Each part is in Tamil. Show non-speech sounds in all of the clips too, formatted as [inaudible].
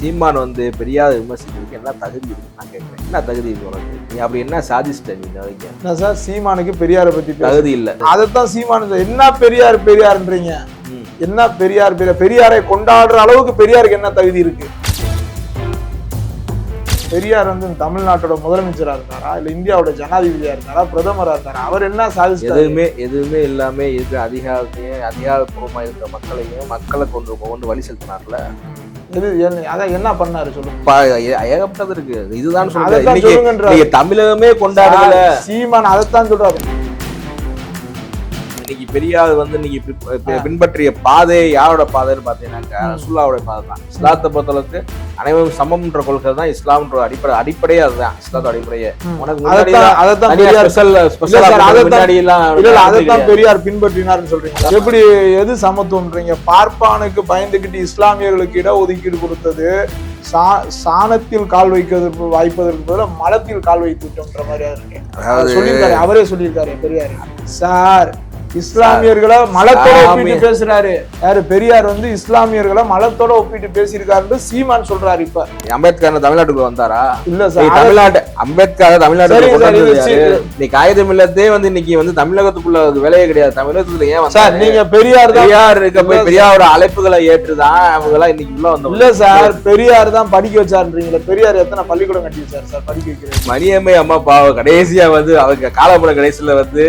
சீமான் வந்து பெரியார் விமர்சிக்கிறதுக்கு என்ன தகுதி இருக்கு நான் கேட்கிறேன். என்ன தகுதி உனக்கு? நீ அப்படி என்ன சாதிச்சிட்ட நீ நாளைக்கு என்ன சார் சீமானுக்கு பெரியாரை பத்தி பேச தகுதி இல்ல. அதைத்தான் சீமானு. என்ன பெரியார் பெரியார்ன்றீங்க. என்ன பெரியார் பெரியார் பெரியாரை கொண்டாடுற அளவுக்கு பெரியாருக்கு என்ன தகுதி இருக்கு? பெரியார் வந்து தமிழ்நாட்டோட முதலமைச்சரா இருந்தாரா? இல்ல இந்தியாவோட ஜனாதிபதியா இருந்தாரா? பிரதமரா இருந்தாரா? அவர் என்ன சாதிச்சாரு எதுவுமே எதுவுமே இல்லாம இருக்கிற அதிகாரத்தையும் அதிகாரப்பூர்வமா இருக்கிற மக்களையும் மக்களை கொண்டு கொண்டு வழி செலுத்தினார்ல? அதான் என்ன பண்ணாரு சொல்லுங்க. ஏகப்பட்டது இருக்கு. இதுதான். இன்னைக்கு தமிழகமே கொண்டாடல. சார், சீமான் அதைத்தான் சொல்றாரு. இன்னைக்கு பெரியார் வந்து இன்னைக்கு பின்பற்றிய பாதை யாரோட பாதைன்னு பாத்தீங்கன்னாக்கா ம். ரசூல்லாவோட பாதை தான் இஸ்லாத்தை பொறுத்தளவுக்கு அனைவரும் சமம்ன்ற கொள்கை தான் இஸ்லாம்ன்ற அடிப்படை அடிப்படையே அதுதான். இஸ்லாத்தோட அடிப்படையே. உனக்கு அதைத்தான் பெரியார் பின்பற்றினார்னு சொல்றீங்க எப்படி? எது சமத்துவம்ன்றீங்க? பார்ப்பானுக்கு பயந்துகிட்டு இஸ்லாமியர்களுக்கு இட ஒதுக்கீடு கொடுத்தது சா- சாணத்தில் கால் வைக்கிறதுக்கு வாய்ப்பதற்கு பதிலா மலத்தில் கால் வைத்து விட்டோம்ன்ற மாதிரி இருக்கு. அதாவது சொல்லியிருக்காரு அவரே சொல்லியிருக்காரு பெரியார். சார் இஸ்லாமியர்களை மலத்தோட. ஒப்பிட்டு பேசுறாரு. யாரு பெரியார் வந்து இஸ்லாமியர்களை மலத்தோட ஒப்பிட்டு பேசியிருக்காருன்னு சீமான் சொல்றாரு இப்ப. அம்பேத்கர் தமிழ்நாட்டுக்குள்ள வந்தாரா? இல்ல சார் தமிழ்நாட்டு அம்பேத்கர். யாரு? நீ காகிதம் இல்லத்தே வந்து இன்னைக்கு வந்து தமிழகத்துக்குள்ள வேலையே கிடையாது. தமிழகத்துக்குள்ள ஏன் சார்? நீங்க பெரியார் தான் பெரியார் இருக்க போய் பெரியாரோட அழைப்புகளை ஏற்றுதான் அவங்க எல்லாம் இன்னைக்கு உள்ள வந்தவங்க. இல்ல சார் பெரியார் தான் படிக்க வச்சாருன்றீங்களா. பெரியார் எத்தனை பள்ளிக்கூடம் கட்டி வச்சாரு சார் படிக்க வைக்கிறது மணியம்மை அம்மா பாவம் கடைசியா வந்து அவங்க காலப்புற கடைசியில வந்து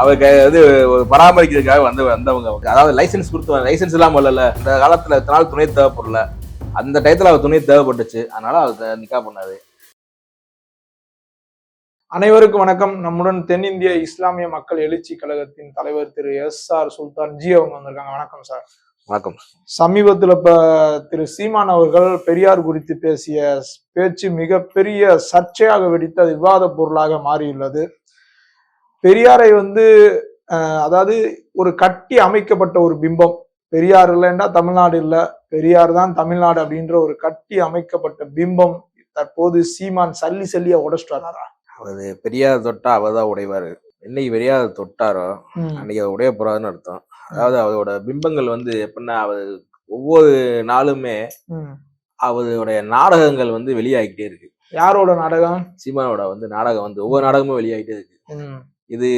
அவங்க வந்து ஒரு பராமரிக்கிறதுக்காக வந்து வந்தவங்க அதாவது லைசென்ஸ் கொடுத்து லைசென்ஸ் இல்லாம இல்ல இந்த காலத்துல இத்தனை நாள் துணை தேவைப்படல. அந்த டயத்துல அவர் துணை தேவைப்பட்டுச்சு. அதனால அவர் நிக்கா பண்ணாரு. அனைவருக்கும் வணக்கம். நம்முடன் தென்னிந்திய இஸ்லாமிய மக்கள் எழுச்சி கழகத்தின் தலைவர் திரு எஸ் ஆர் சுல்தான் ஜி அவங்க வந்திருக்காங்க. வணக்கம் சார். வணக்கம். சமீபத்துல இப்ப திரு சீமான் அவர்கள் பெரியார் குறித்து பேசிய பேச்சு மிகப்பெரிய சர்ச்சையாக வெடித்த விவாத பொருளாக மாறியுள்ளது. பெரியாரை வந்து அதாவது ஒரு கட்டி அமைக்கப்பட்ட ஒரு பிம்பம். பெரியார் இல்லைன்னா தமிழ்நாடு இல்ல. பெரியார் தான் தமிழ்நாடு அப்படின்ற ஒரு கட்டி அமைக்கப்பட்ட பிம்பம் தற்போது சீமான் சல்லி சல்லியா உடைச்சிட்டு வராரா அவரு பெரியார் தொட்டா அவர் தான் உடைவாரு. என்னைக்கு பெரியார் தொட்டாரோ அன்னைக்கு அவர் உடைய போறாதுன்னு அர்த்தம். அதாவது அவரோட பிம்பங்கள் வந்து எப்படின்னா அவர் ஒவ்வொரு நாளுமே. அவருடைய நாடகங்கள் வந்து வெளியாகிட்டே இருக்கு. யாரோட நாடகம்? சீமானோட வந்து நாடகம் வந்து ஒவ்வொரு நாடகமும் வெளியாகிட்டே இருக்கு. இது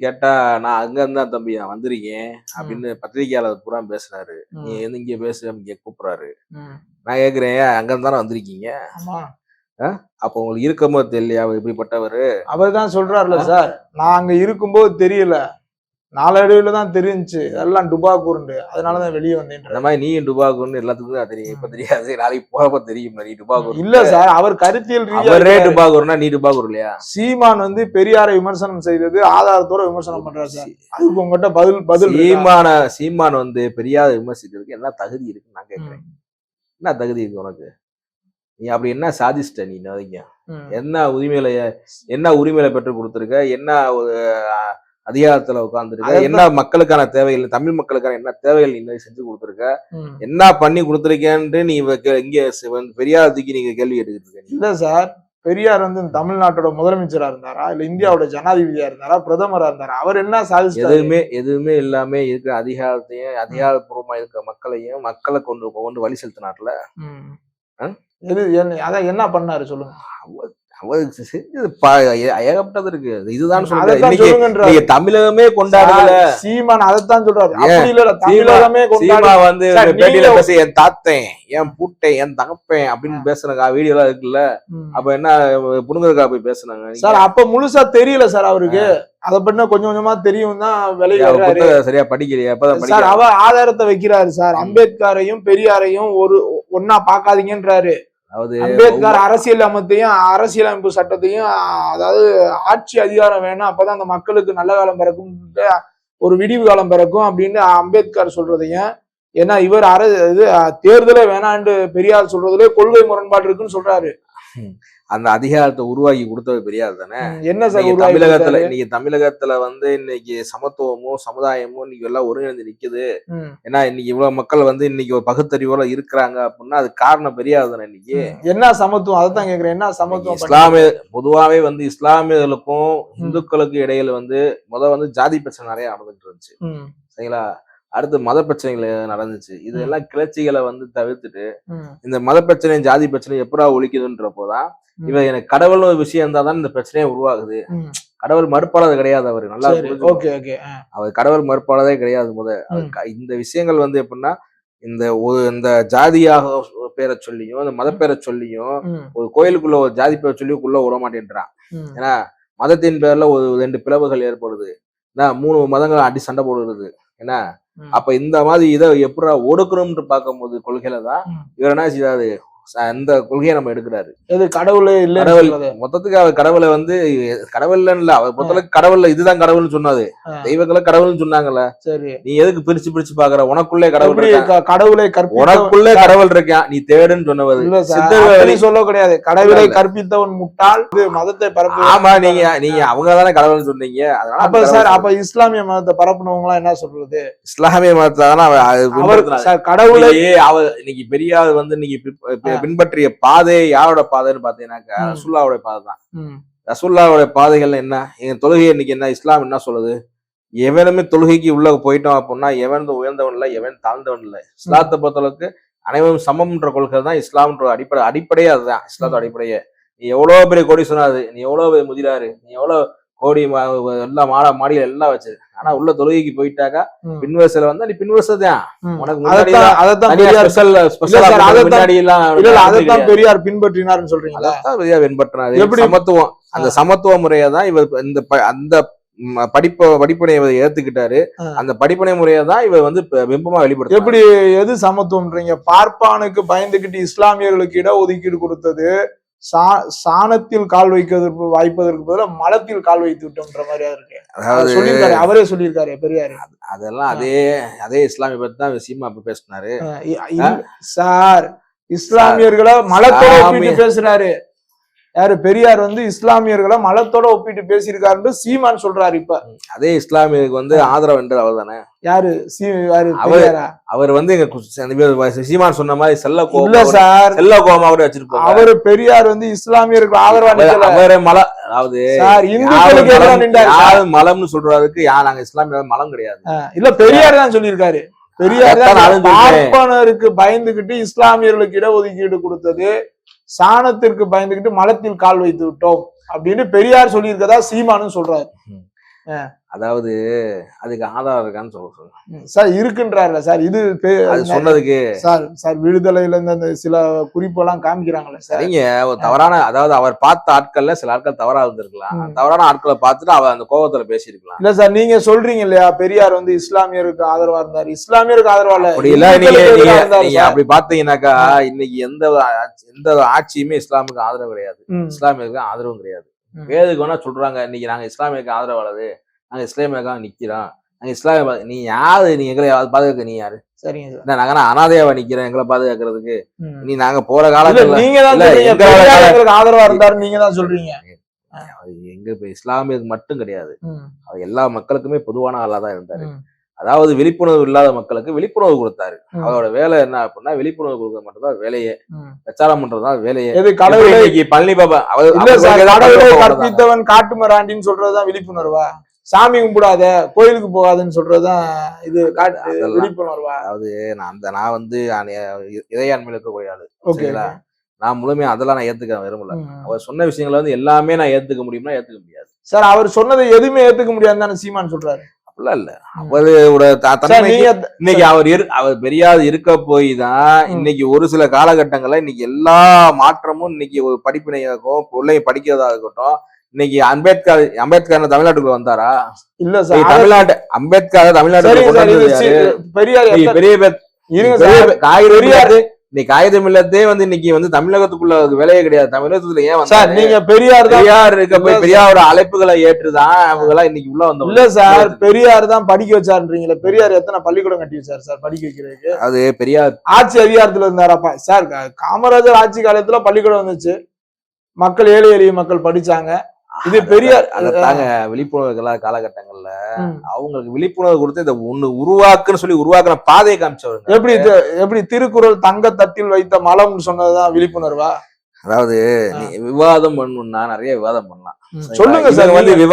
கேட்டா நான் அங்க இருந்தா தம்பி நான் வந்திருக்கேன். அப்படின்னு பத்திரிகையாளர் பூரா பேசுறாரு. நீ வந்து இங்க பேசு? இங்க கூப்பிடுறாரு. நான் கேக்குறேன் ஏன் அங்க இருந்தானே வந்திருக்கீங்க? ஆமா. அப்போ உங்களுக்கு இருக்கமோ தெரியலையா? இப்படிப்பட்டவர்? அவர் தான் சொல்றாருல சார். நான் அங்க இருக்கும்போது தெரியல. நாளடைவுல தான் தெரிஞ்சுச்சு. எல்லாம் டுபாக்கூர்ண்டு அதனாலதான் வெளியே வந்தேன் அந்த மாதிரி நீயும் டுபாக்கூர்னு எல்லாத்துக்கும் தான் தெரியும். இப்ப தெரியாது. நாளைக்கு போறப்ப தெரியும். நீ டுபாக்கூர் இல்ல சார் அவர் கருத்தியல் அவரே. டுபாக்கூர்னா நீ டுபாக்கூர் இல்லையா? சீமான் வந்து பெரியாரை விமர்சனம் செய்தது ஆதாரத்தோட விமர்சனம் பண்றாரு சார். அதுக்கு உங்ககிட்ட பதில் பதில்? சீமான சீமான் வந்து பெரியார் விமர்சிக்கிறதுக்கு என்ன தகுதி இருக்குன்னு நான் கேட்கிறேன் என்ன தகுதி இருக்கு உனக்கு? நீ அப்படி என்ன சாதிச்சிட்ட நீ வரைக்கும். என்ன உரிமையில என்ன உரிமையில பெற்று கொடுத்துருக்க? என்ன அதிகாரத்துல உட்கார்ந்துருக்க அதைத்தான் என்ன மக்களுக்கான தேவைகள் தமிழ் மக்களுக்கான என்ன தேவைகள் நீ செஞ்சு கொடுத்துருக்க. என்ன பண்ணி கொடுத்துருக்கேன்ட்டு நீ இங்க பெரியார் தூக்கி நீங்க கேள்வி இருக்க நீ. இல்ல சார் பெரியார் வந்து தமிழ்நாட்டோட முதலமைச்சரா இருந்தாரா? இல்ல இந்தியாவோட ஜனாதிபதியா இருந்தாரா? பிரதமரா இருந்தாரா? அவர் என்ன சாதிச்சாரு எதுவுமே எதுவுமே இல்லாம இருக்கிற அதிகாரத்தையும் அதிகாரப்பூர்வமா இருக்கிற மக்களையும் மக்களை கொண்டு கொண்டு வழி செலுத்தினார்ல? அதான் என்ன பண்ணாரு சொல்லுங்க. ஏகப்பட்டது இருக்கு. இதுதான். இன்னைக்கு தமிழகமே கொண்டாடுறதுல சார், சீமான் அதைத்தான் சொல்றாரு. தமிழகமே சீமா வந்து பேட்டியில பேச என் தாத்தேன் என் பூட்டேன் என் தகப்பேன் அப்படின்னு பேசுன வீடியோ எல்லாம் இருக்குல்ல. அப்ப என்ன புடுங்கறக்கா போய் பேசுனாங்க? சார் அப்ப முழுசா தெரியல சார் அவருக்கு. அத பத்தின கொஞ்சம் கொஞ்சமா தெரியும் தான் அவர் புத்தகம் சரியா படிக்கலையா? அப்பதான் சார் படிக்க அவ ஆதாரத்தை வைக்கிறாரு சார். அம்பேத்கரையும் பெரியாரையும் ஒரு ஒன்னா பாக்காதீங்கன்றாரு அதாவது அம்பேத்கர் அரசியல் அமைத்தையும் அரசியலமைப்பு சட்டத்தையும் அதாவது ஆட்சி அதிகாரம் வேணும் அப்பதான் அந்த மக்களுக்கு நல்ல காலம் பிறக்கும் ஒரு விடிவு காலம் பிறக்கும் அப்படின்னு அம்பேத்கர் சொல்றதையும் ஏன்னா இவர் அர இது தேர்தலே வேணாண்டு பெரியார் சொல்றதுல கொள்கை முரண்பாடு இருக்குன்னு சொல்றாரு. அந்த அதிகாரத்தை உருவாக்கி கொடுத்தது பெரியார் தானே? என்ன சார் தமிழகத்துல? இன்னைக்கு தமிழகத்துல வந்து இன்னைக்கு சமத்துவமும் சமுதாயமும் இன்னைக்கு எல்லாம் ஒருங்கிணைந்து நிக்குது. ஏன்னா இன்னைக்கு இவ்வளவு மக்கள் வந்து இன்னைக்கு ஒரு பகுத்தறிவோட இருக்கிறாங்க அப்படின்னா அது காரணம் பெரியார் தானே இன்னைக்கு. என்ன சமத்துவம்? அதைத்தான் கேக்குறேன் என்ன சமத்துவம் இஸ்லாமிய பொதுவாவே வந்து இஸ்லாமியர்களுக்கும் இந்துக்களுக்கும் இடையில வந்து முத வந்து ஜாதி பிரச்சனை நிறைய நடந்துட்டு இருந்துச்சு. சரிங்களா? அடுத்து மத பிரச்சனைகள் நடந்துச்சு இதெல்லாம் கிளர்ச்சிகளை வந்து தவிர்த்துட்டு இந்த மத பிரச்சனை ஜாதி பிரச்சனை எப்படா ஒழிக்குதுன்றப்போதான் ம். இவன் எனக்கு கடவுள்னு ஒரு விஷயம் இருந்தா தான் இந்த பிரச்சனையே உருவாகுது. கடவுள் மறுப்பாளர் கிடையாது அவர் நல்லா அவர் கடவுள் மறுப்பாளரே கிடையாது முத. இந்த விஷயங்கள் வந்து எப்படின்னா இந்த ஒரு இந்த ஜாதியாக பேரை சொல்லியும் இந்த மத பேரை சொல்லியும் ஒரு கோயிலுக்குள்ள ஒரு ஜாதி பேரை சொல்லி உள்ள விட மாட்டேன்றான். ஏன்னா மதத்தின் பேர்ல ஒரு ரெண்டு பிளவுகள் ஏற்படுது. ஏன்னா மூணு மதங்கள் அடி சண்டை போடுறது ஏன்னா அப்ப இந்த மாதிரி இதை எப்படா ஒடுக்கணும்னு பார்க்கும்போது கொள்கையில தான். இவர் என்ன செய்றாரு இந்த கொள்கையை நம்ம எடுக்கிறாரு. எது கடவுளே இல்ல கடவுள் மொத்தத்துக்கு அவர் கடவுளை வந்து கடவுள்ல இல்ல அவர் பொறுத்தளவுக்கு கடவுள்ல இதுதான் கடவுள்னு சொன்னாரு. தெய்வங்களை கடவுள்னு சொன்னாங்கல்ல. சரி. நீ எதுக்கு பிரிச்சு பிரிச்சு பாக்குற? உனக்குள்ளே கடவுள் கடவுளை உனக்குள்ளே கடவுள் இருக்கான் நீ தேடுன்னு சொன்னவர். சொல்ல கிடையாது. கடவுளை. கற்பித்தவன் முட்டாள். இது மதத்தை பரப்பு ஆமா நீங்க நீங்க அவங்க தானே கடவுள்னு சொன்னீங்க. அதனால அப்ப அந்த சார் கடவுள் அப்ப இஸ்லாமிய மதத்தை பரப்புனவங்க எல்லாம் என்ன சொல்றது? இஸ்லாமிய மதத்தை தானே அது அவர் கடவுளை இன்னைக்கு அவர் இன்னைக்கு பெரியார் வந்து இன்னைக்கு பின்பற்றிய பாதை யாரோட பாதைன்னு பாத்தீங்கன்னாக்கா ம். ரசுல்லாவோட பாதை தான் ரசுல்லாவோட பாதைகள் என்ன? எங்க தொழுகை இன்னைக்கு என்ன? இஸ்லாம் என்ன சொல்லுது? எவனுமே தொழுகைக்கு உள்ள போயிட்டோம் அப்படின்னா எவன் உயர்ந்தவன் இல்லை எவன் தாழ்ந்தவன் இல்லை. இஸ்லாத்தை பொறுத்தளவுக்கு அனைவரும் சமம்ன்ற கொள்கை தான் இஸ்லாம்ன்ற அடிப்படை அடிப்படையே அதுதான். இஸ்லாத்தோட அடிப்படையே. நீ எவ்வளவு பெரிய கோடி சொன்னாரு நீ எவ்வளவு பெரிய முதிராரு நீ எவ்வளவு கோடி மா- எல்லாம் மாட மாடியில எல்லாம் வச்சு ஆனா உள்ள தொழுகைக்கு போயிட்டாக்கா பின்வரிசையில வந்தா நீ பின்வரிசை தான் ம். உனக்கு முன்னாடி அதைத்தான் அதைத்தான் தனியா பெரியார். பெரியார் பின்பற்றினார்னு சொல்றீங்களா? அதைத்தான் பெரியார் வெண்பற்றினாரு எப்படி? சமத்துவம். அந்த சமத்துவ முறையை தான் இவர் இந்த அந்த படிப்ப படிப்பினை இவர் ஏத்துக்கிட்டாரு. அந்த படிப்பினை முறையை தான் இவர் வந்து பிம்பமா வெளிப்படுத்த எப்படி எது சமத்துவம்ன்றீங்க? பார்ப்பானுக்கு பயந்துகிட்டு இஸ்லாமியர்களுக்கு இட ஒதுக்கீடு கொடுத்தது சா சாணத்தில் கால் வைக்கிறதுக்கு வாய்ப்பதற்கு பதிலா மலத்தில் கால் வைத்து விட்டோம்ன்ற மாதிரியா இருக்கு. அதாவது சொல்லியிருக்காரு அவரே சொல்லியிருக்காரு பெரியாரு. அதெல்லாம் அதே அதே இஸ்லாமிய பத்தி தான் சீமா அப்ப பேசினாரு. சார் இஸ்லாமியர்களை மலத்தோட பேசுறாரு. யாரு பெரியார் வந்து இஸ்லாமியர்களை மலத்தோட ஒப்பிட்டு பேசியிருக்காருன்னு சீமான் சொல்றாரு இப்ப. அதே இஸ்லாமியருக்கு வந்து ஆதரவு என்றது அவர் தானே யாரு? சீ யாரு? அவர் பெரியாரா? அவர் வந்து எங்க சீமான் சொன்ன மாதிரி செல்ல கோபம் சார். செல்ல கோபமா கூட வச்சிருப்பாங்க அவரு பெரியார் வந்து இஸ்லாமியருக்கு ஆதரவா அவரே மலை அதாவது சார் யாரு இந்துக்களுக்கு எதிராக மலம் நின்றாரு சார். யாரு மலம்னு சொல்றதுக்கு யா நாங்க இஸ்லாமிய மலம் கிடையாது. இல்ல பெரியார் தான் சொல்லியிருக்காரு. பெரியார் தான். பார்ப்பனருக்கு பயந்துகிட்டு இஸ்லாமியர்களுக்கு இடஒதுக்கீடு கொடுத்தது. சாணத்திற்கு பயந்துகிட்டு மலத்தில் கால் வைத்து விட்டோம் அப்படின்னு பெரியார் சொல்லியிருக்கதா சீமானும் சொல்றாரு. அதாவது அதுக்கு ஆதாரம் இருக்கான்னு சொல்ல சொல்லுங்க. சார் இருக்குன்றாருல சார். இது அது சொன்னதுக்கு. சார் சார் விடுதலையில இருந்து அந்த சில குறிப்பெல்லாம் காமிக்கிறாங்கல்ல சார். சரிங்க ஒரு தவறான அதாவது அவர் பார்த்த ஆட்கள்ல சில ஆட்கள் தவறா இருந்திருக்கலாம் தவறான ஆட்களை பார்த்துட்டு அவர் அந்த கோபத்துல பேசியிருக்கலாம். இல்ல சார் நீங்க சொல்றீங்க இல்லையா? பெரியார் வந்து இஸ்லாமியருக்கு ஆதரவா இருந்தாரு. இஸ்லாமியருக்கு ஆதரவா இல்ல. அப்படி இல்ல நீங்க நீங்க நீங்க. அப்படி பாத்தீங்கன்னாக்கா இன்னைக்கு எந்த எந்த ஆட்சியுமே இஸ்லாமுக்கு ஆதரவு கிடையாது. இஸ்லாமியருக்கு ஆதரவும் கிடையாது. வேதுக்கு வேணா சொல்றாங்க இன்னைக்கு நாங்க இஸ்லாமியருக்கு ஆதரவாளது நாங்க இஸ்லாமியருக்காக நிக்கிறோம் நாங்க இஸ்லாமிய பா- நீ யாரு? நீ எங்களை பாதுகாக்க நீ யாரு? சரிங்க சார். நாங்க அனாதையாவா நிக்கிறோம் எங்களை பாதுகாக்கிறதுக்கு. நீ நாங்க போற காலத்துல நீங்க தான் ஆதரவா இருந்தாரு நீங்க தான் சொல்றீங்க அது எங்க இப்ப இஸ்லாமியருக்கு மட்டும் கிடையாது. அவர் எல்லா மக்களுக்குமே பொதுவான ஆளா தான் இருந்தாரு. அதாவது விழிப்புணர்வு இல்லாத மக்களுக்கு விழிப்புணர்வு கொடுத்தாரு. அவரோட வேலை என்ன அப்படின்னா விழிப்புணர்வு கொடுக்க மட்டும்தான் வேலையே. பிரச்சாரம் பண்றதுதான் வேலையே. பழனி பாபா. கற்பித்தவன் காட்டுமராண்டின்னு சொல்றதுதான் விழிப்புணர்வா? சாமி கும்பிடாத கோயிலுக்கு போகாதுன்னு சொல்றதுதான் இது விழிப்புணர்வா? அதாவது நான் அந்த நான் வந்து இறையாண்மையில இருக்கக்கூடிய ஆளு. ஓகே சரிங்களா? நான் முழுமையா அதெல்லாம் நான் ஏத்துக்க விரும்பல. அவர் சொன்ன விஷயங்களை வந்து எல்லாமே நான் ஏத்துக்க முடியும்னா ஏத்துக்க முடியாது. சார் அவர் சொன்னதை எதுவுமே ஏத்துக்க முடியாதுன்னு தானே சீமான் சொல்றாரு? அப்படிலாம் இல்ல. அவரு ஒரு த- சார் தன்மைக்கு நீங்க இன்னைக்கு அவர் அவர் பெரியார் இருக்க போய் தான். இன்னைக்கு ஒரு சில காலகட்டங்கள்ல இன்னைக்கு எல்லா மாற்றமும் இன்னைக்கு ஒரு படிப்பினையாகவும் பிள்ளைங்க படிக்கிறதா இருக்கட்டும் இன்னைக்கு அம்பேத்கர் அம்பேத்கர் தமிழ்நாட்டுக்குள்ள வந்தாரா? இல்ல சார் தமிழ்நாட்டு அம்பேத்கர்? சி- பெரியார் பெரிய பெரியார் இன்னைக்கு காகிதம் இல்லத்தே வந்து இன்னைக்கு வந்து தமிழகத்துக்குள்ள வேலையே கிடையாது. தமிழகத்துல ஏன் சார்? நீங்க பெரியார் தான் பெரியார் இருக்க போய் பெரியாரோட அழைப்புகளை ஏற்றுதான் அவங்க எல்லாம் இன்னைக்கு உள்ள வந்தவங்க. இல்ல சார் பெரியார் தான் படிக்க வச்சாருன்றீங்களா பெரியார் எத்தனை பள்ளிக்கூடம் கட்டி வச்சாரு சார் படிக்க வைக்கிறதுக்கு? அது பெரியார். ஆட்சி அதிகாரத்துல இருந்தாராப்பா. சார் காமராஜர் ஆட்சி காலத்துல பள்ளிக்கூடம் வந்துச்சு. மக்கள் ஏழை எளிய மக்கள் படிச்சாங்க. இது பெரியார் அதத்தாங்க விழிப்புணர்வு இல்லாத காலகட்டங்கள்ல. அவங்களுக்கு விழிப்புணர்வு கொடுத்து இந்த ஒண்ணு உருவாக்குன்னு சொல்லி உருவாக்குன பாதையை காமிச்சவருங்க. எப்படி எப்படி திருக்குறள் தங்க தட்டில் வைத்த மலம்னு சொன்னதுதான் விழிப்புணர்வா? அதாவது நீ விவாதம் பண்ணணும்னா நிறைய விவாதம் பண்ணலாம்? சொல்லுங்க சார் வந்து நீங்க.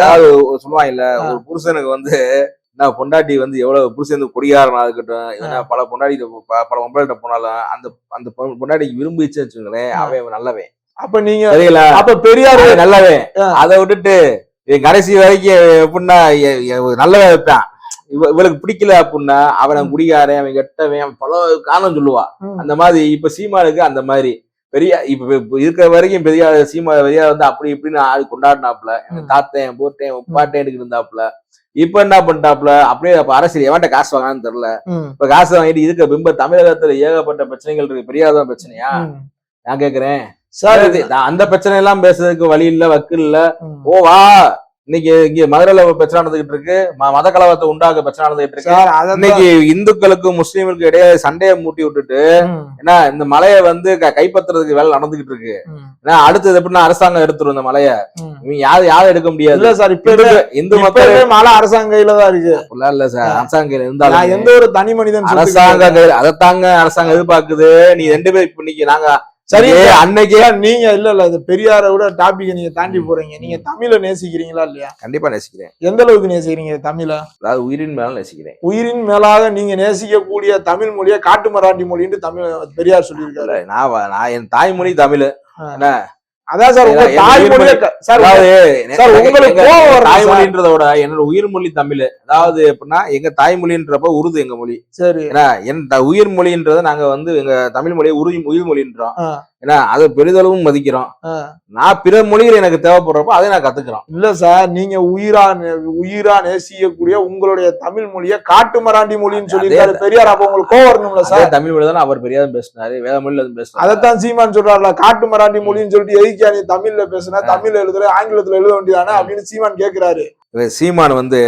அதாவது சொல்லுவாங்க இல்ல. ஒரு புருஷனுக்கு வந்து நான் பொண்டாட்டி வந்து எவ்வளவு புருஷன் குடிகாரனா இருக்கட்டும் இல்லைன்னா பல பொண்டாட்டி பல பொண்டாட்டிட்ட போனாலும் அந்த அந்த பொண்டாட்டிக்கு விரும்பிச்சுன்னு வச்சுக்கோங்களேன் அவன் நல்லவன். அப்ப நீங்க தெரியல அப்ப பெரியார் ஆ. அதை விட்டுட்டு கடைசி வரைக்கும் எப்படின்னா இருப்பான். இவ இவளுக்கு பிடிக்கல அப்படின்னா அவன். குடிகாரன் அவன் கெட்டவன் பல காரணம் சொல்லுவா. அந்த மாதிரி இப்ப சீமானுக்கு அந்த மாதிரி. பெரிய இப்ப இருக்கிற வரைக்கும் பெரிய சீமா பெரியார் வந்து அப்படி இப்படின்னு ஆள் கொண்டாடினாப்புல. ம். தாத்தேன் போட்டேன் உப்பாட்டேன் இருந்தாப்புல. இப்ப என்ன பண்ணிட்டாப்புல? அப்படியே அப்ப அரசியல் எவன்ட்ட காசு வாங்கன்னு தெரியல. இப்ப காசு வாங்கிட்டு இருக்க பிம்ப தமிழகத்துல ஏகப்பட்ட பிரச்சனைகள் இருக்கு. பெரியார் தான் பிரச்சனையா. நான் கேக்குறேன். சார் நான் அந்த பிரச்சனை எல்லாம் பேசுறதுக்கு வழி இல்ல வக்கு இல்ல. ஓ வா. இன்னைக்கு இங்க மதுரையில பிரச்சனை நடந்துகிட்டு இருக்கு. மத கலவரத்தை உண்டாக்க பிரச்சனை நடந்துகிட்டு இருக்கு. இன்னைக்கு இந்துக்களுக்கும் முஸ்லீம்களுக்கும் இடையே சண்டையை மூட்டி விட்டுட்டு ம், ஏன்னா இந்த மலையை வந்து கைப்பற்றுறதுக்கு வேலை நடந்துகிட்டு இருக்கு. ஏன்னா அடுத்தது எப்படின்னா அரசாங்கம் எடுத்துரும் இந்த மலையை. இவங்க யாரும் யாரும் எடுக்க முடியாது. இல்ல சார் இப்ப இந்து- மக்கள் மழை அரசாங்க கையில தான் இருக்கு. அப்படிலாம் இல்ல சார் அரசாங்கம் கையில நான் இருந்தாலும் எந்த ஒரு தனி மனிதன் அரசாங்க அதைத்தாங்க அரசாங்கம் எதிர்பார்க்குது. நீ ரெண்டு பேர் இப்ப இன்னைக்கு நாங்க சரி அன்னைக்கே நீங்க இல்ல இல்ல இது பெரியாரை விட டாபிக் நீங்க தாண்டி போறீங்க. நீங்க தமிழை நேசிக்கிறீங்களா இல்லையா? கண்டிப்பா நேசிக்கிறேன். எந்த அளவுக்கு நேசிக்கிறீங்க தமிழை அதாவது உயிரின் மேல நேசிக்கிறேன். உயிரின் மேலாக நீங்க நேசிக்கக்கூடிய தமிழ் மொழியை காட்டு மராட்டி மொழின்னு தமிழ் பெரியார் சொல்லியிருக்காரு. நான் நான் என் தாய்மொழி தமிழ். அதான் சார் உங்க தாய்மொழியை சார் சார், உங்களுக்கு என்னோட உயிர் மொழி தமிழ். அதாவது எப்படின்னா எங்க தாய்மொழின்றப்ப உருது எங்க மொழி. சரி. என் த- உயிர் மொழின்றத நாங்க வந்து எங்க தமிழ் மொழியை உரு உயிர் மொழின்றோம். ஆ. ஏன்னா அதை பெரிதளவும் மதிக்கிறோம். நான் பிற மொழிகள் எனக்கு தேவைப்படுறப்ப அதை நான் கத்துக்கிறோம். இல்ல சார் நீங்க உயிரா உயிரா நேசிக்கக்கூடிய உங்களுடைய தமிழ் மொழியை காட்டு மராண்டி மொழின்னு சொல்லியிருக்காரு பெரியார். அப்ப உங்களுக்கு கோவம் வரணும்ல சார்? தமிழ் மொழி தானே அவர் பெரியாரும் பேசினாரு வேத மொழியில பேசினாரு அதைத்தான் சீமான் சொல்றாருல காட்டு மராண்டி மொழின்னு சொல்லிட்டு எதுக்கியா நீ தமிழ்ல பேசுன? தமிழ்ல எழுதுற ஆங்கிலத்துல எழுத வேண்டியதானே? அப்படின்னு சீமான் கேக்குறாரு. இவன் சீமான் வந்து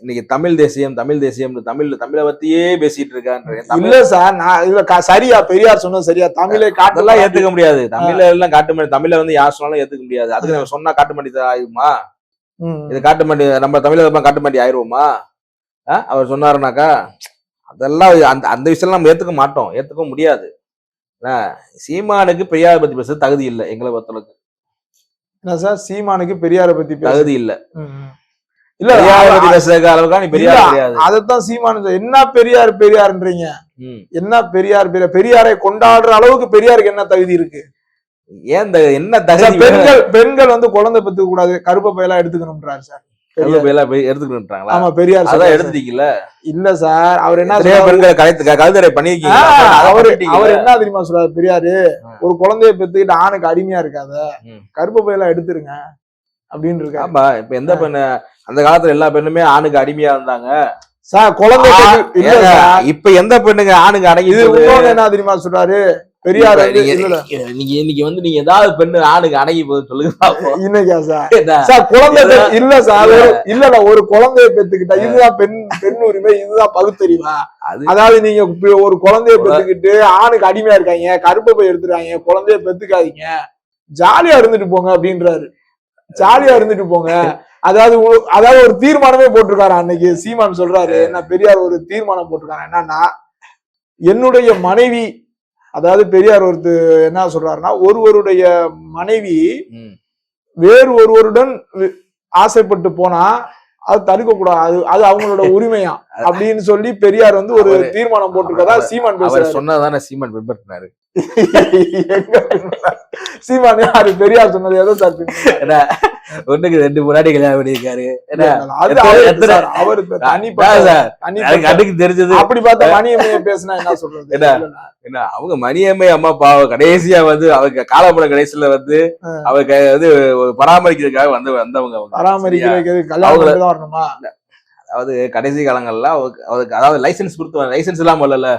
இன்னைக்கு தமிழ் தேசியம் தமிழ் தேசியம் தமிழ்ல தமிழை பத்தியே பேசிட்டு இருக்கான்ற தமிழ். இல்ல சார் நான் இல்ல க- சரியா பெரியார் சொன்னது சரியா தமிழை காட்டு அதெல்லாம் மராண்டி- ஏத்துக்க முடியாது. தமிழ்ல எல்லாம் காட்டு மணி தமிழ்ல வந்து யார் சொன்னாலும் ஏத்துக்க முடியாது. அதுக்கு நம்ம சொன்னா காட்டு மண்டி ஆகுமா ம். இது காட்டு மண்டி நம்ம தமிழக காட்டு மண்டி ஆயிருவோமா? அவர் சொன்னாருனாக்கா அதெல்லாம் அந்த அந்த விஷயம் நம்ம ஏத்துக்க மாட்டோம். ஏத்துக்க முடியாது. சீமானுக்கு பெரியார் பத்தி பேச தகுதி இல்லை எங்களை பொறுத்தளவுக்கு. என்ன சார் சீமானுக்கு பெரியாரை பத்தி தகுதி இல்ல. இல்ல அதைத்தான் சீமான் என்ன பெரியார் பெரியார்ன்றீங்க. என்ன பெரியார் பெரியார் பெரியாரை கொண்டாடுற அளவுக்கு பெரியாருக்கு என்ன தகுதி இருக்கு? ஏன் என்ன தகுதி? பெண்கள் பெண்கள் வந்து குழந்தை பெத்துக்க கூடாது கருப்ப பையெல்லாம் எடுத்துக்கணும்ன்றாரு சார். எடுத்துக்கிட்டாங்களா ஆமா பெரியார் அதான். எடுத்துட்டீங்கல்ல? இல்ல சார் அவர் என்ன? பெண்களை கலைத்து ஆ, பண்ணிருக்கீங்க அவரு அவர் என்ன தெரியுமா சொல்றாரு பெரியாரு. ஒரு குழந்தைய பெத்துக்கிட்டு ஆணுக்கு அடிமையா இருக்காத. கருப்ப பையெல்லாம் எடுத்துருங்க. அப்படின்னு இருக்காரு ஆமா இப்ப எந்த பெண்ணு அந்த காலத்துல எல்லா பெண்ணுமே ஆணுக்கு அடிமையா இருந்தாங்க. சார் குழந்தை இல்ல இப்ப எந்த பெண்ணுங்க ஆணுக்கு அடங்கி இது என்ன தெரியுமா சொல்றாரு? பெரியார் நீங்க இன்னைக்கு வந்து நீங்க ஏதாவது பெண்ணு ஆணுக்கு அடங்கி போகுது சொல்லுங்க. இன்னைக்கா சார்? சார் குழந்தை இல்ல. சார். இல்ல ஒரு குழந்தைய பெத்துக்கிட்டா இதுதான் பெண் பெண் உரிமை இதுதான் பகுத்தறிவா? அது அதாவது நீங்க ஒரு குழந்தைய பெத்துக்கிட்டு ஆணுக்கு அடிமையா இருக்காங்க கருப்பை போய் எடுத்துறாங்க குழந்தைய பெத்துக்காதீங்க ஜாலியா இருந்துட்டு போங்க அப்படின்றாரு. ஜாலியா இருந்துட்டு போங்க. அதாவது அதாவது ஒரு தீர்மானமே போட்டிருக்காரு அன்னைக்கு சீமான் சொல்றாரு என்ன பெரியார் ஒரு தீர்மானம் போட்டிருக்காரு என்னன்னா என்னுடைய மனைவி அதாவது பெரியார் ஒருத்து என்ன சொல்றாருன்னா ஒருவருடைய மனைவி. வேறு ஒருவருடன் ஆசைப்பட்டு போனா அது தடுக்க கூடாது அது அது அவங்களோட உரிமையா [laughs] அப்படின்னு சொல்லி பெரியார் வந்து ஒரு தீர்மானம் போட்டிருக்கதா சீமான் பேசுறாரு சொன்னதானே சீமான் பின்பற்றினாரு? [laughs] சீமான் யாரு பெரியார் சொன்னது எதோ சார்? ஒண்ணுக்கு ரெண்டு முன்னாடி கல்யாணம் பண்ணியிருக்காரு. எனக்கு கண்ணுக்கு தெரிஞ்சது. அப்படி பார்த்தா மணியம்மைய பேசினா என்ன சொல்றது? என்ன? என்ன அவங்க மணியம்மை அம்மா பாவம். கடைசியா வந்து அவங்க காலப்பட கடைசியில வந்து. அவங்க வந்து பராமரிக்கிறதுக்காக வந்து வந்தவங்க? பராமரிக்கிறதுக்கு கல்யாணம் வரணுமா? அதாவது கடைசி காலங்கள்ல அவருக்கு அதாவது லைசென்ஸ் கொடுத்து லைசென்ஸ் இல்லாம இல்ல.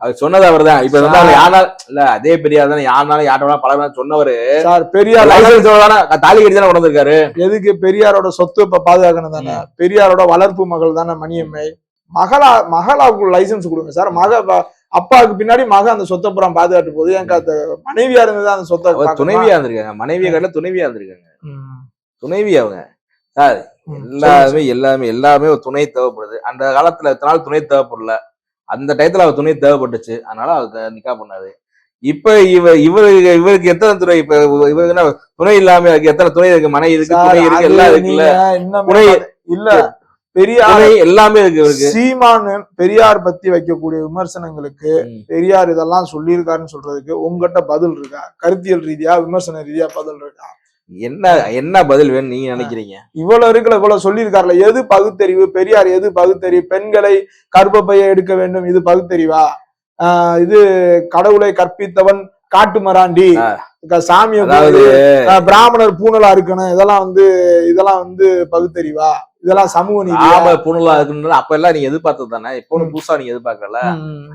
அவர் சொன்னது அவர் தான் இப்ப அவர் யாருனாலும் இல்ல அதே பெரியார் தானே யாருனாலும் யார்னாலும் பல சொன்னவரு. சார் பெரியார் லைசென்ஸ் தானே தாலி கட்டி தானே கொண்டு வந்திருக்காரு. எதுக்கு பெரியாரோட சொத்து இப்ப பாதுகாக்கணும் தானே? பெரியாரோட வளர்ப்பு மகள் தானே மணியம்மை. மகளா மகளாவுக்கு லைசென்ஸ் கொடுங்க சார். மக அப்பாவுக்கு பின்னாடி மக அந்த சொத்தை புறம் பாதுகாட்டு போகுது. என் காத்த மனைவியா இருந்து அந்த சொத்தை? துணைவியா இருந்திருக்காங்க. மனைவியை கட்ட துணைவியா இருந்திருக்காங்க. துணைவி அவங்க. சார் ம். எல்லாமே எல்லாமே ஒரு துணை தேவைப்படுது. அந்த காலத்துல எத்தனை நாள் துணை தேவைப்படல? அந்த டயத்துல அவர் துணை தேவைப்பட்டுச்சு. அதனால அவருக்கு நிக்கா பண்ணாரு. இப்ப இவ இவரு இவருக்கு எத்தனை துணை இப்ப இவருக்கு துணை இல்லாம இருக்கு? எத்தனை துணை இருக்கு? மனை இருக்கு துணை இருக்கு எல்லாம் இருக்குல்ல? துணை இல்ல. பெரியார் எல்லாமே இருக்கு இவருக்கு. சீமான் பெரியார் பத்தி வைக்கக்கூடிய விமர்சனங்களுக்கு. பெரியார் இதெல்லாம் சொல்லியிருக்காருன்னு சொல்றதுக்கு உங்ககிட்ட பதில் இருக்கா? கருத்தியல் ரீதியா விமர்சன ரீதியா பதில் இருக்கா? என்ன என்ன பதில் வேணும் நீங்க நினைக்கிறீங்க? இவ்வளவு இருக்குல்ல இவ்வளவு சொல்லியிருக்காருல. எது பகுத்தறிவு? பெரியார் எது பகுத்தறிவு? பெண்களை கர்ப்பப்பையை எடுக்க வேண்டும் இது பகுத்தறிவா? ஆஹ் இது கடவுளை கற்பித்தவன் காட்டு மராண்டி. சாமியை பிராமணர் பூணலா இருக்கணும். இதெல்லாம் வந்து இதெல்லாம் வந்து பகுத்தறிவா? இதெல்லாம் சமூக நீதி. ஆம புனலா இருக்குன்னு அப்ப எல்லாம் நீங்க எதிர்பார்த்தது தானே? இப்போ புதுசா நீங்க எதிர்பார்க்கல.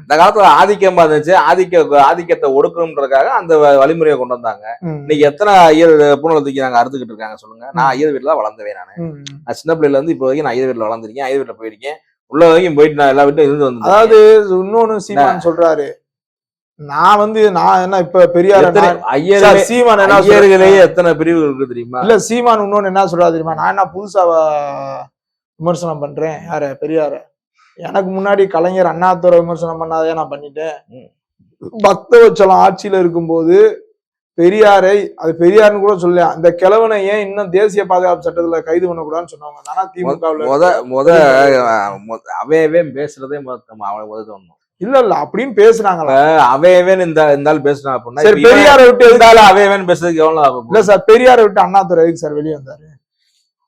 இந்த காலத்துல ஆதிக்கமா இருந்துச்சு. ஆதிக்க ஆதிக்கத்தை ஒடுக்கணுன்றதுக்காக அந்த வழிமுறையை கொண்டு வந்தாங்க. இன்னைக்கு எத்தனை ஐயர் புனலை தூக்கி நாங்க அறுத்துக்கிட்டு இருக்காங்க சொல்லுங்க. நான் ஐயர் வீட்டுல தான் வளர்ந்தவேன் நான். நான் சின்ன பிள்ளைல இருந்து இப்போ வரைக்கும் நான் ஐயர் வீட்டுல வளர்ந்துருக்கேன். ஐயர் வீட்டுல போயிருக்கேன். உள்ள வரைக்கும் போயிட்டு நான் எல்லா வீட்டும் இருந்து வந்து அதாவது இன்னொன்னு சீமான் சொல்றாரு. நான் வந்து நான் என்ன இப்ப பெரியார் சார், சீமான் என்ன? எத்தனை பிரிவுகள் இருக்கு தெரியுமா? இல்ல சீமான் இன்னொன்னு என்ன சொல்றாரு தெரியுமா? நான் என்ன புதுசா விமர்சனம் பண்றேன்? யார? பெரியார. எனக்கு முன்னாடி கலைஞர் அண்ணாதுரை விமர்சனம் பண்ணாதே நான் பண்ணிட்டேன். ம். பக்தவச்சலம் ஆட்சியில இருக்கும்போது பெரியாரை அது பெரியார்னு கூட சொல்லல அந்த கிழவனை ஏன் இன்னும் தேசிய பாதுகாப்பு சட்டத்துல கைது பண்ணக்கூடாதுன்னு சொன்னாங்க ஆனா திமுகவுல முத முத அவையவே பேசுறதே அவனை முத தோணும். இல்ல இல்ல அப்படின்னு பேசுனாங்களா? அவையவேன் இந்த ஆள் பேசினா அப்படின்னா சரி பெரியாரை விட்டு இருந்தாலும் அவையவேன் பேசுறதுக்கு எவ்வளவு ஆகும் இல்ல சார் பெரியாரை விட்டு அண்ணாதுரை எதுக்கு சார் வெளியே வந்தாரு?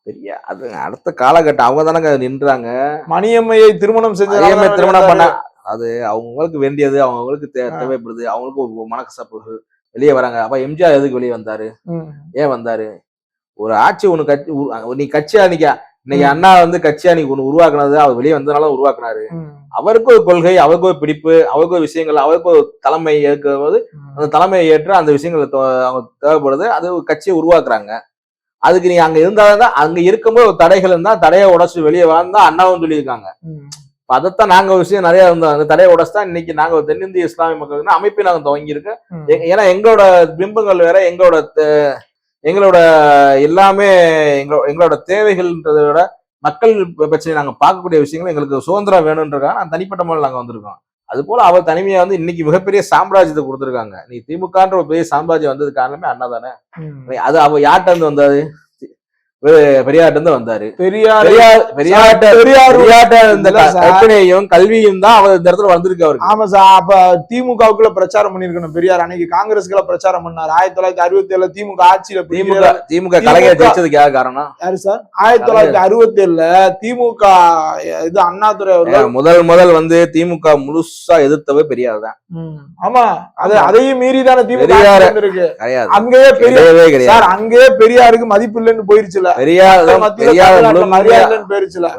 பெரிய அது அடுத்த காலகட்டம் அவங்க தானங்க நின்றாங்க. மணியம்மையை திருமணம் செஞ்ச திருமணம் பண்ண அது அவங்களுக்கு வேண்டியது அவங்களுக்கு தேவைப்படுது அவங்களுக்கு ஒரு மனக்கசப்புகள் வெளியே வராங்க. அப்ப எம்ஜிஆர் எதுக்கு வெளியே வந்தாரு? ஏன் வந்தாரு? ஒரு ஆட்சி ஒண்ணு கட்சி நீ கட்சியா நிக்க இன்னைக்கு. அண்ணா வந்து கட்சியா நீ ஒண்ணு உருவாக்குனது அவர் வெளியே வந்ததுனால உருவாக்குனாரு. அவருக்கு ஒரு கொள்கை அவருக்கு ஒரு பிடிப்பு அவருக்கு ஒரு விஷயங்கள் அவருக்கு ஒரு தலைமை ஏற்கும் போது அந்த தலைமையை ஏற்று அந்த விஷயங்கள் அவங்க தேவைப்படுது. அது ஒரு கட்சியை உருவாக்குறாங்க. அதுக்கு நீ அங்க இருந்தாதான் அங்க இருக்கும்போது ஒரு தடைகள் இருந்தா தடையை உடச்சு வெளியே வாழ்ந்தா அண்ணாவும் சொல்லியிருக்காங்க. அதைத்தான் நாங்க ஒரு விஷயம் நிறைய இருந்தோம் அந்த தடையை உடச்சுதான் இன்னைக்கு நாங்க தென்னிந்திய இஸ்லாமிய மக்களுக்கு அமைப்பை நாங்க துவங்கியிருக்கோம். ஏன்னா எங்களோட பிம்பங்கள் வேற எங்களோட எங்களோட எல்லாமே எங்களோட எங்களோட தேவைகள்ன்றதை விட மக்கள் பிரச்சனை நாங்க பார்க்கக்கூடிய விஷயங்கள் எங்களுக்கு சுதந்திரம் வேணுன்றதுக்காக நான் தனிப்பட்ட முறையில் நாங்க வந்திருக்கோம். அது போல அவர் தனிமையா வந்து இன்னைக்கு மிகப்பெரிய சாம்ராஜ்யத்தை கொடுத்துருக்காங்க. நீ திமுகன்ற ஒரு பெரிய சாம்ராஜ்யம் வந்தது காரணமே அண்ணா தானே அது அவ யார்கிட்ட இருந்து வந்தாரு பெரியார்ட்ட இருந்து வந்தாரு. பெரியார் பெரியார் பெரியார்ட்ட. கற்பனையும் கல்வியும் தான் அவர் இந்த இடத்துல வந்திருக்கு அவருக்கு. ஆமா சார். அப்ப திமுகவுக்குள்ள பிரச்சாரம் பண்ணிருக்கணும் பெரியார் அன்னைக்கு காங்கிரஸ்க்குள்ள பிரச்சாரம் பண்ணாரு. ஆயிரத்தி தொள்ளாயிரத்தி அறுபத்தி ஏழுல திமுக ஆட்சியில திமுக பிடிக்கல. திமுக கலைஞர் ஜெயிச்சதுக்கு யார் காரணம். யாரு சார்? ஆயிரத்தி தொள்ளாயிரத்தி அறுபத்தி ஏழுல திமுக இது அண்ணாதுரை அவர்கள். முதல் முதல் வந்து திமுக முழுசா எதிர்த்தவர் பெரியார் தான். ஆமா. அது அதையும் மீறி தானே திமுக அங்கேயே பெரியார் அங்கேயே பெரியாருக்கு மதிப்பு இல்லைன்னு போயிருச்சுல. பெரியார்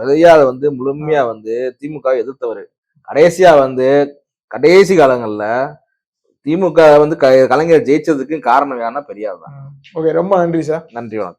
பெரியார் வந்து முழுமையா வந்து திமுக எதிர்த்தவர். கடைசியா வந்து கடைசி காலங்கள்ல திமுக வந்து கலைஞர் ஜெயிச்சதுக்கு காரணம் யாருன்னா பெரியார் தான். ஓகே ரொம்ப நன்றி சார். நன்றி வணக்கம்.